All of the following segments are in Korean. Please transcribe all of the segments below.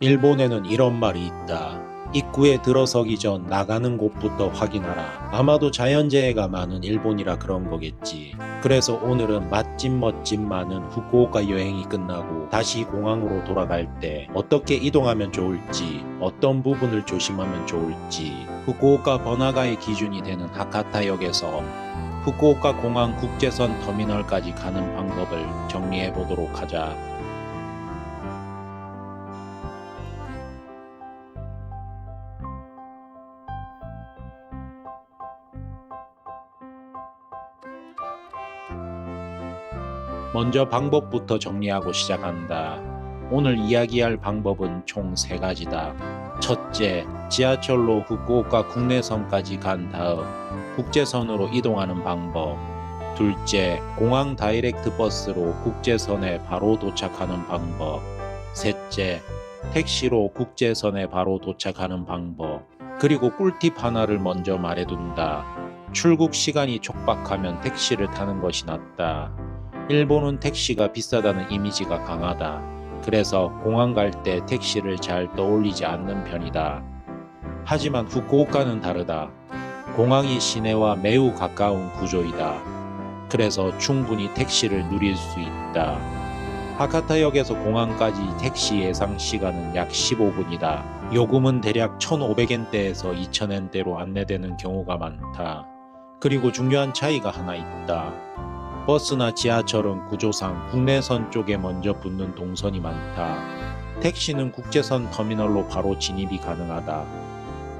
일본에는 이런 말이 있다. 입구에 들어서기 전 나가는 곳부터 확인하라. 아마도 자연재해가 많은 일본이라 그런 거겠지. 그래서 오늘은 맛집 멋집 많은 후쿠오카 여행이 끝나고 다시 공항으로 돌아갈 때 어떻게 이동하면 좋을지, 어떤 부분을 조심하면 좋을지, 후쿠오카 번화가의 기준이 되는 하카타역에서 후쿠오카 공항 국제선 터미널까지 가는 방법을 정리해 보도록 하자. 먼저 방법부터 정리하고 시작한다. 오늘 이야기할 방법은 총 세 가지다. 첫째, 지하철로 후쿠오카 국내선까지 간 다음 국제선으로 이동하는 방법. 둘째, 공항 다이렉트 버스로 국제선에 바로 도착하는 방법. 셋째, 택시로 국제선에 바로 도착하는 방법. 그리고 꿀팁 하나를 먼저 말해둔다. 출국 시간이 촉박하면 택시를 타는 것이 낫다. 일본은 택시가 비싸다는 이미지가 강하다. 그래서 공항 갈 때 택시를 잘 떠올리지 않는 편이다. 하지만 후쿠오카는 다르다. 공항이 시내와 매우 가까운 구조이다. 그래서 충분히 택시를 누릴 수 있다. 하카타역에서 공항까지 택시 예상 시간은 약 15분이다. 요금은 대략 1,500엔대에서 2,000엔대로 안내되는 경우가 많다. 그리고 중요한 차이가 하나 있다. 버스나 지하철은 구조상 국내선 쪽에 먼저 붙는 동선이 많다. 택시는 국제선 터미널로 바로 진입이 가능하다.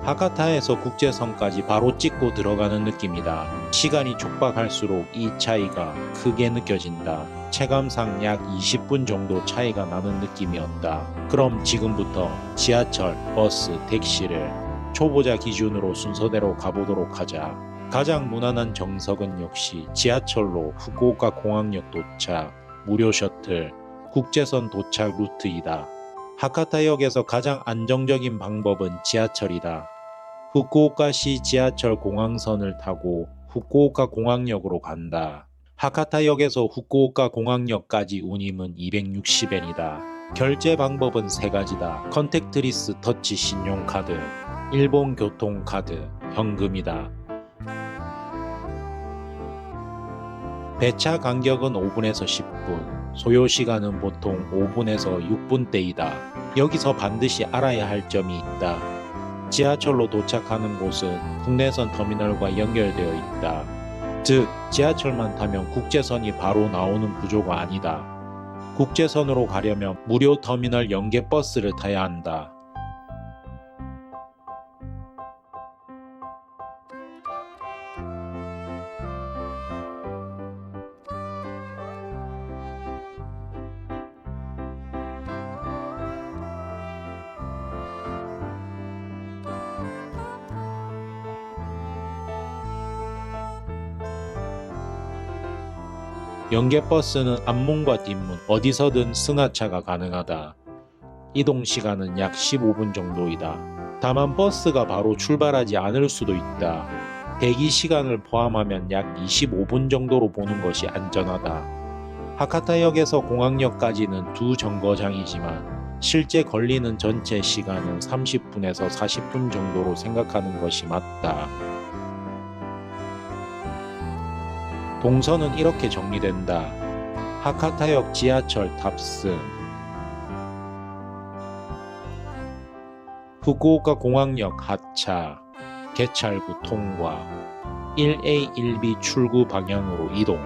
하카타에서 국제선까지 바로 찍고 들어가는 느낌이다. 시간이 촉박할수록 이 차이가 크게 느껴진다. 체감상 약 20분 정도 차이가 나는 느낌이었다. 그럼 지금부터 지하철, 버스, 택시를 초보자 기준으로 순서대로 가보도록 하자. 가장 무난한 정석은 역시 지하철로 후쿠오카 공항역 도착, 무료 셔틀, 국제선 도착 루트이다. 하카타역에서 가장 안정적인 방법은 지하철이다. 후쿠오카시 지하철 공항선을 타고 후쿠오카 공항역으로 간다. 하카타역에서 후쿠오카 공항역까지 운임은 260엔이다. 결제 방법은 세 가지다. 컨택트리스 터치 신용카드, 일본 교통카드, 현금이다. 배차 간격은 5분에서 10분, 소요 시간은 보통 5분에서 6분대이다. 여기서 반드시 알아야 할 점이 있다. 지하철로 도착하는 곳은 국내선 터미널과 연결되어 있다. 즉, 지하철만 타면 국제선이 바로 나오는 구조가 아니다. 국제선으로 가려면 무료 터미널 연계 버스를 타야 한다. 연계버스는 앞문과 뒷문 어디서든 승하차가 가능하다. 이동 시간은 약 15분 정도이다. 다만 버스가 바로 출발하지 않을 수도 있다. 대기 시간을 포함하면 약 25분 정도로 보는 것이 안전하다. 하카타역에서 공항역까지는 두 정거장이지만 실제 걸리는 전체 시간은 30분에서 40분 정도로 생각하는 것이 맞다. 동선은 이렇게 정리된다. 하카타역 지하철 탑승. 후쿠오카 공항역 하차. 개찰구 통과. 1A 1B 출구 방향으로 이동.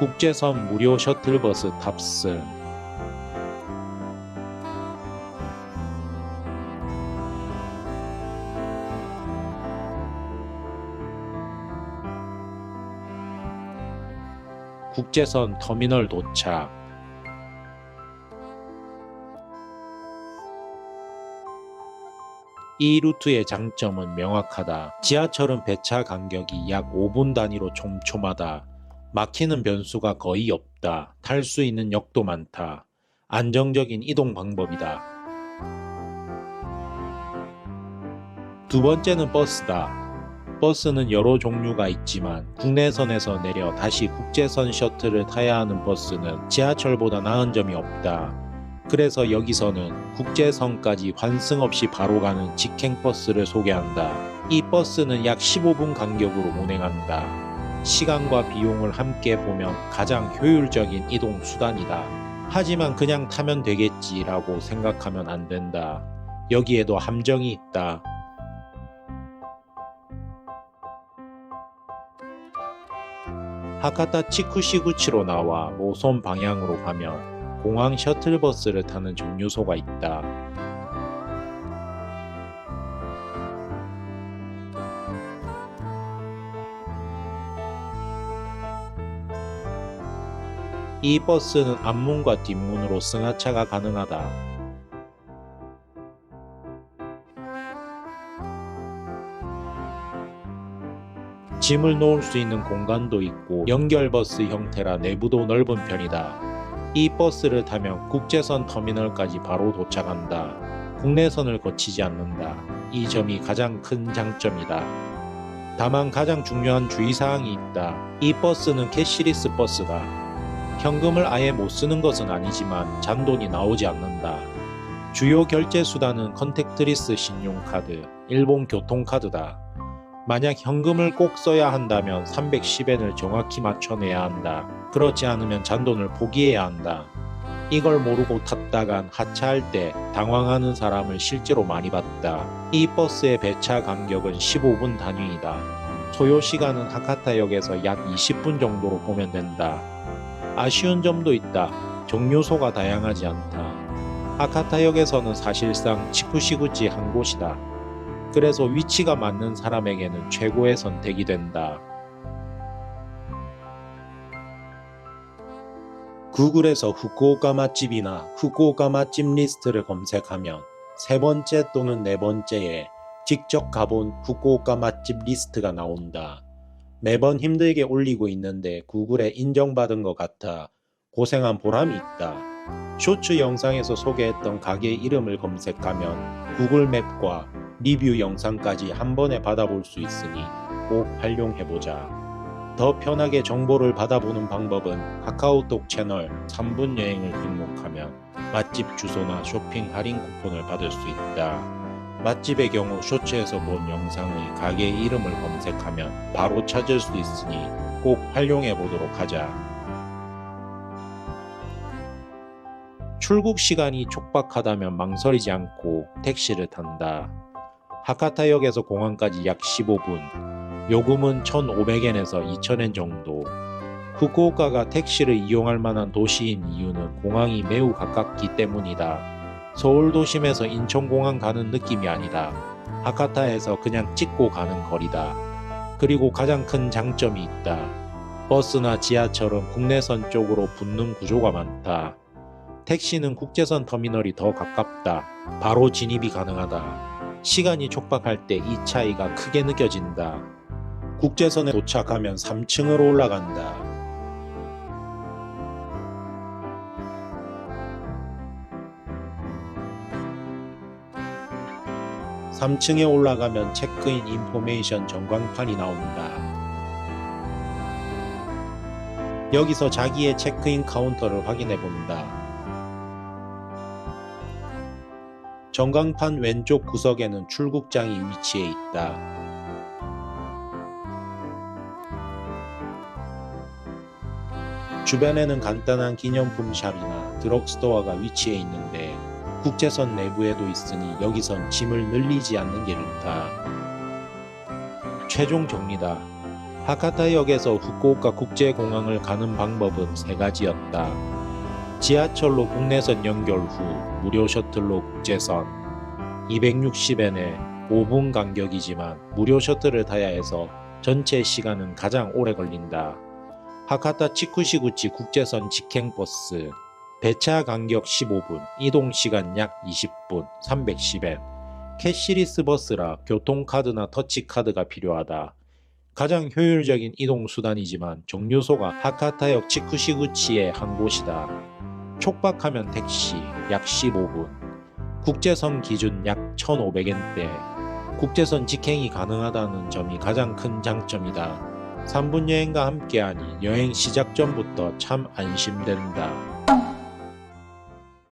국제선 무료 셔틀버스 탑승. 국제선 터미널 도착. 이 루트의 장점은 명확하다. 지하철은 배차 간격이 약 5분 단위로 촘촘하다. 막히는 변수가 거의 없다. 탈 수 있는 역도 많다. 안정적인 이동 방법이다. 두 번째는 버스다. 버스는 여러 종류가 있지만 국내선에서 내려 다시 국제선 셔틀을 타야 하는 버스는 지하철보다 나은 점이 없다. 그래서 여기서는 국제선까지 환승 없이 바로 가는 직행버스를 소개한다. 이 버스는 약 15분 간격으로 운행한다. 시간과 비용을 함께 보면 가장 효율적인 이동 수단이다. 하지만 그냥 타면 되겠지라고 생각하면 안 된다. 여기에도 함정이 있다. 하카타 치쿠시구치로 나와 노선 방향으로 가면 공항 셔틀버스를 타는 정류소가 있다. 이 버스는 앞문과 뒷문으로 승하차가 가능하다. 짐을 놓을 수 있는 공간도 있고 연결버스 형태라 내부도 넓은 편이다. 이 버스를 타면 국제선 터미널까지 바로 도착한다. 국내선을 거치지 않는다. 이 점이 가장 큰 장점이다. 다만 가장 중요한 주의사항이 있다. 이 버스는 캐시리스 버스다. 현금을 아예 못 쓰는 것은 아니지만 잔돈이 나오지 않는다. 주요 결제 수단은 컨택트리스 신용카드, 일본 교통카드다. 만약 현금을 꼭 써야 한다면 310엔을 정확히 맞춰내야 한다. 그렇지 않으면 잔돈을 포기해야 한다. 이걸 모르고 탔다간 하차할 때 당황하는 사람을 실제로 많이 봤다. 이 버스의 배차 간격은 15분 단위이다. 소요 시간은 하카타역에서 약 20분 정도로 보면 된다. 아쉬운 점도 있다. 정류소가 다양하지 않다. 하카타역에서는 사실상 치쿠시구치 한 곳이다. 그래서 위치가 맞는 사람에게는 최고의 선택이 된다. 구글에서 후쿠오카 맛집이나 후쿠오카 맛집 리스트를 검색하면 세 번째 또는 네 번째에 직접 가본 후쿠오카 맛집 리스트가 나온다. 매번 힘들게 올리고 있는데 구글에 인정받은 것 같아 고생한 보람이 있다. 쇼츠 영상에서 소개했던 가게 이름을 검색하면 구글 맵과 리뷰 영상까지 한 번에 받아볼 수 있으니 꼭 활용해보자. 더 편하게 정보를 받아보는 방법은 카카오톡 채널 3분 여행을 등록하면 맛집 주소나 쇼핑 할인 쿠폰을 받을 수 있다. 맛집의 경우 쇼츠에서 본 영상의 가게 이름을 검색하면 바로 찾을 수 있으니 꼭 활용해 보도록 하자. 출국 시간이 촉박하다면 망설이지 않고 택시를 탄다. 하카타역에서 공항까지 약 15분, 요금은 1,500엔에서 2,000엔 정도. 후쿠오카가 택시를 이용할 만한 도시인 이유는 공항이 매우 가깝기 때문이다. 서울 도심에서 인천공항 가는 느낌이 아니다. 하카타에서 그냥 찍고 가는 거리다. 그리고 가장 큰 장점이 있다. 버스나 지하철은 국내선 쪽으로 붙는 구조가 많다. 택시는 국제선 터미널이 더 가깝다. 바로 진입이 가능하다. 시간이 촉박할 때 이 차이가 크게 느껴진다. 국제선에 도착하면 3층으로 올라간다. (3층에) 올라가면 체크인 인포메이션 전광판이 나온다. 여기서 자기의 체크인 카운터를 확인해 본다. 전광판 왼쪽 구석에는 출국장이 위치해 있다. 주변에는 간단한 기념품 샵이나 드럭스토어가 위치해 있는데 국제선 내부에도 있으니 여기선 짐을 늘리지 않는 게 좋다. 최종 정리다. 하카타역에서 후쿠오카 국제공항을 가는 방법은 세 가지였다. 지하철로 국내선 연결 후 무료 셔틀로 국제선 260엔에 5분 간격이지만 무료 셔틀을 타야 해서 전체 시간은 가장 오래 걸린다. 하카타 치쿠시구치 국제선 직행버스 배차 간격 15분, 이동 시간 약 20분, 310엔. 캐시리스 버스라 교통카드나 터치카드가 필요하다. 가장 효율적인 이동 수단이지만 정류소가 하카타역 치쿠시구치의 한 곳이다. 촉박하면 택시 약 15분, 국제선 기준 약 1,500엔대, 국제선 직행이 가능하다는 점이 가장 큰 장점이다. 3분 여행과 함께하니 여행 시작 전부터 참 안심된다.